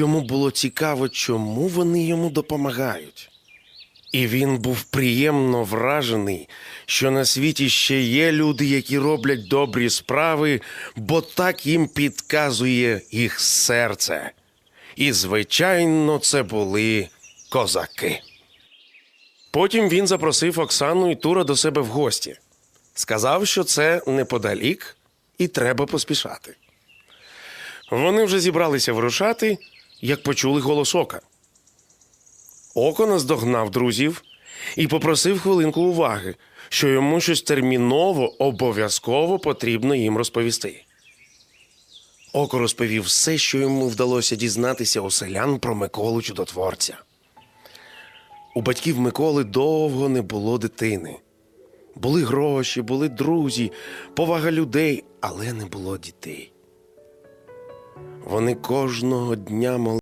Йому було цікаво, чому вони йому допомагають. І він був приємно вражений, що на світі ще є люди, які роблять добрі справи, бо так їм підказує їх серце. І, звичайно, це були козаки. Потім він запросив Оксану і Тура до себе в гості. Сказав, що це неподалік і треба поспішати. Вони вже зібралися вирушати, як почули голос ока. Око наздогнав друзів і попросив хвилинку уваги, що йому щось терміново обов'язково потрібно їм розповісти. Око розповів все, що йому вдалося дізнатися у селян про Миколу чудотворця. У батьків Миколи довго не було дитини. Були гроші, були друзі, повага людей, але не було дітей. Вони кожного дня молилися.